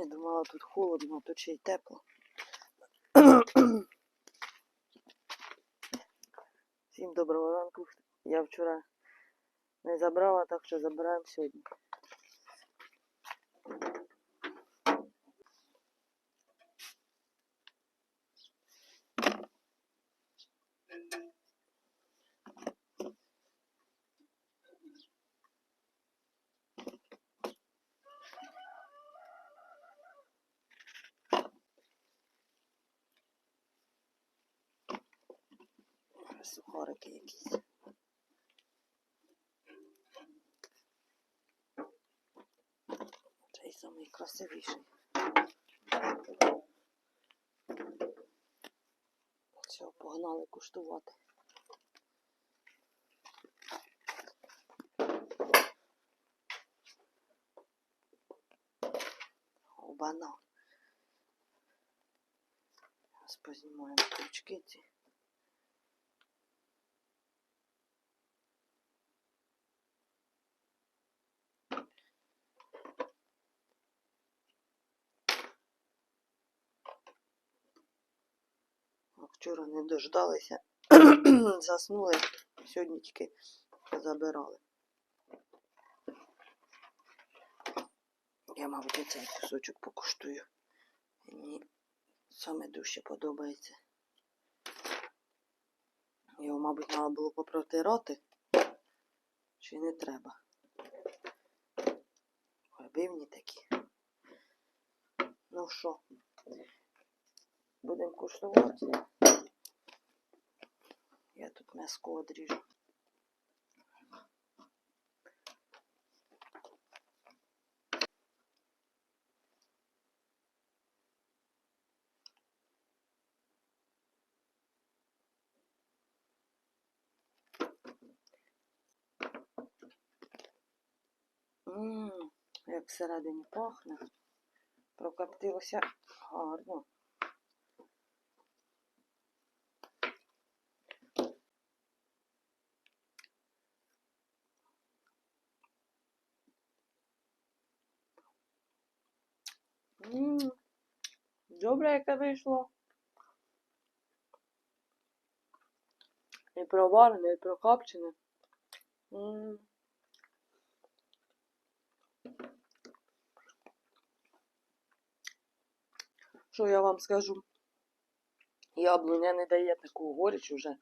Я думала, тут холодно, а тут ще й тепло. Всім доброго ранку. Я вчора не забрала, так що забираємо сьогодні. Сухарики якісь. Цей самий красивіший. Все, погнали куштувати. Обана. Зараз познімаємо крючки ці. Вчора не дождалися, заснули, сьогодні тільки забирали. Я, мабуть, і цей кусочок покуштую. Мені саме дужче подобається. Його, мабуть, треба було попротирати. Чи не треба? Вибивні такі. Ну що, будемо куштувати. Я тут м'яско одріжу. Ммм, як всередині пахне. Прокоптилося гарно. Ммм, добре, яке вийшло. І проварене, і прокопчене. Ммм. Що я вам скажу? Яблуня не дає таку горіч уже,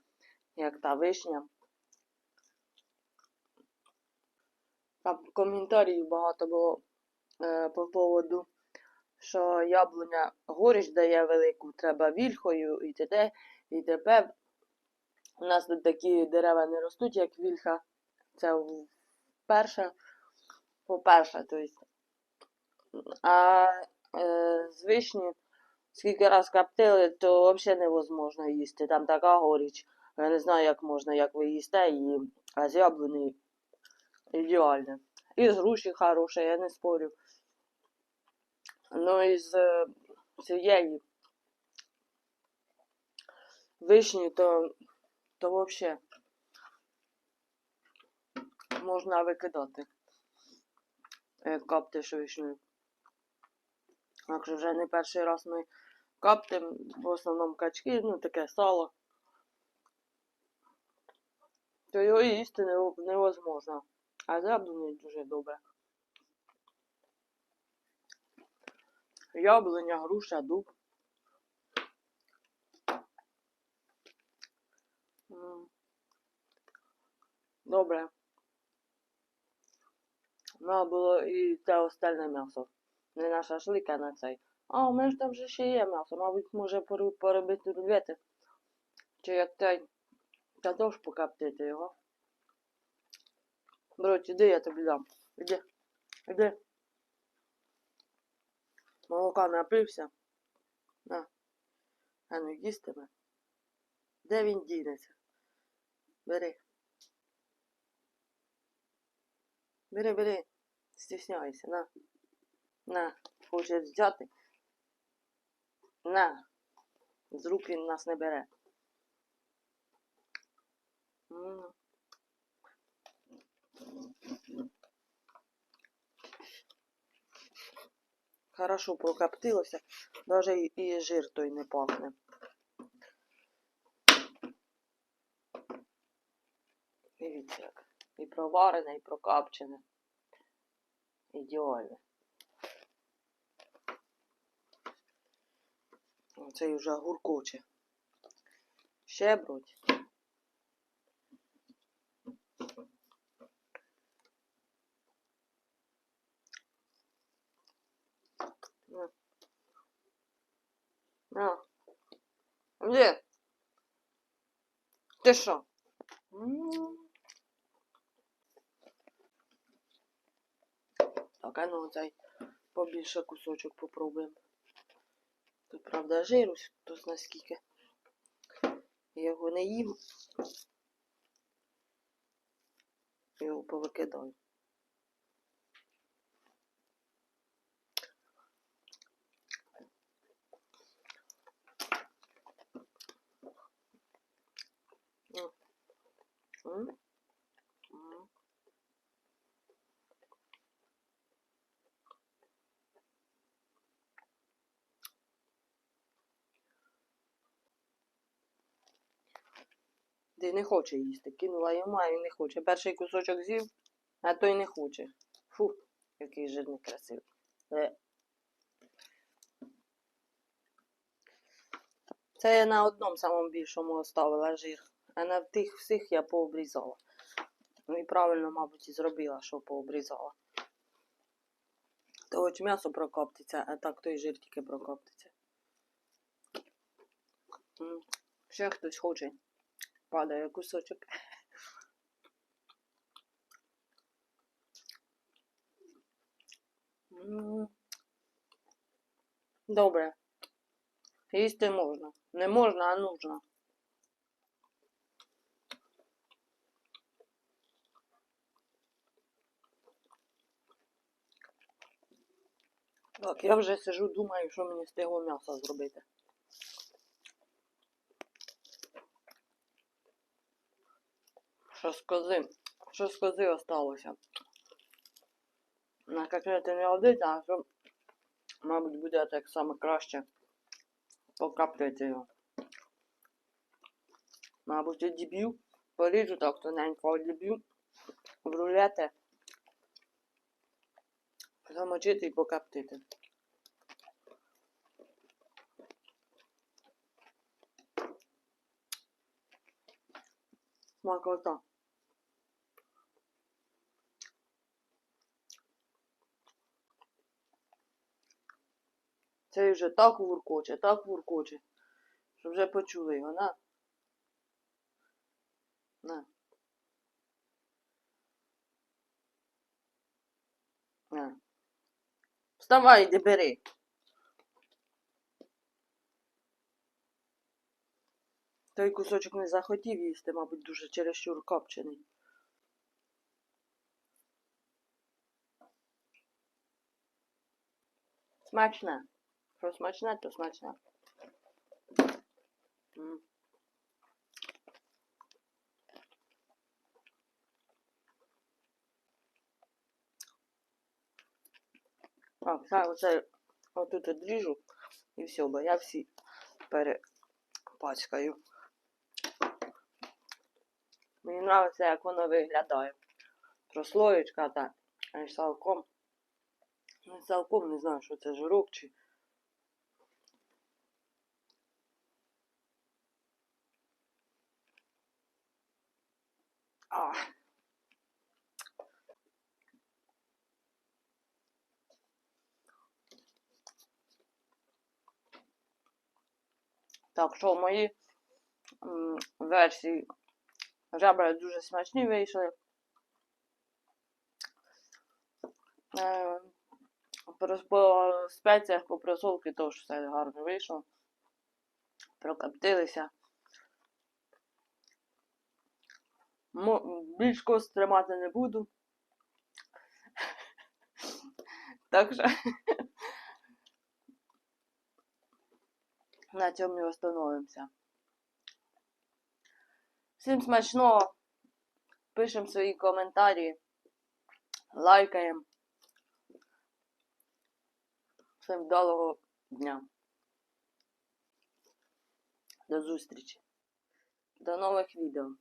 як та вишня. Там коментарів багато було е, по поводу, що яблуня горіч дає велику, треба вільхою і т.д. і т.п. У нас тут такі дерева не ростуть, як вільха. Це вперше, по-перше, то есть. А е, з вишні, скільки раз коптили, то взагалі невозможно їсти. Там така горіч. Я не знаю, як можна, як ви їсте її, а з яблуни ідеально. І з груші хороше, я не спорю. Ну і з цієї вишні, то, то взагалі можна викидати. Як коптиш вишню. Якщо вже не перший раз ми коптимо, в основному качки, ну таке сало, то його їсти невозможно. А з яблуні дуже добре. Яблуня, груша, дуб. Добре. Надо було і те остальне м'ясо. Не на шашлик, на цей. А, у мене ж там же ще є м'ясо. Мабуть, може поробити рулети. Чи як цей картош покоптити його. Брат, іди, я тобі дам. Іди. Іди. Молока напився. На. А ну їстиме. Де він дінеться? Бери. Бери, бери. Стісняйся, на. На. Хоче взяти. На. З рук він нас не бере. М. Хорошо прокоптилося, навіть і, жир той не пахне. Дивіться як. І проварене, і прокапчене. Ідеально. Оцей вже гуркоче. Ще бруть. На. На. Де? Ти що? Так, а ну цей побільше кусочок попробуємо. Тут, правда, жиру, то наскільки. Я його не їм. Його повикидаю. М. М. М. Ти не хоче їсти. Кинула йому, він не хоче. Перший кусочок з'їв, а той не хоче. Фу, який жирний красивий. Е. Це я на одному самому більшому оставила жир, а на тих всіх я пообрізала. Ну і правильно, мабуть, і зробила, що пообрізала. То хоч м'ясо прокоптиться, а так той жир тільки прокоптиться. Ще хтось хоче. Падає кусочок. Добре. Їсти можна. Не можна, а нужно. Так, я вже сижу, думаю, що мені з того м'яса зробити. Що з кози? Що з кози осталося? На котлети не один, а що, мабуть, буде так само краще покаплять його. Мабуть, одіб'ю, поріжу так тоненько одіб'ю, в рулети, замочити і покаптити. Смакота. Цей вже так вуркоче, так вуркоче, що вже почули його. На. На. Вставай, іди бери. Той кусочок не захотів їсти, мабуть, дуже чересчур копчений. Смачне. Що смачне, то смачне. Так, зараз оце отут одріжу і все, бо я всі перепачкаю. Мені подобається, як воно виглядає. Прослоєчка та а салком. Ну, салком не знаю, що це жирок чи. А. Так що мої м, версії Жабра дуже смачні вийшли. Е, по- спеціях, по просолки теж все гарно вийшло. Прокоптилися. Більш кост тримати не буду. Так що на цьому і остановимося. Всім смачного. Пишемо свої коментарі. Лайкаємо. Всім вдалого дня. До зустрічі. До нових відео.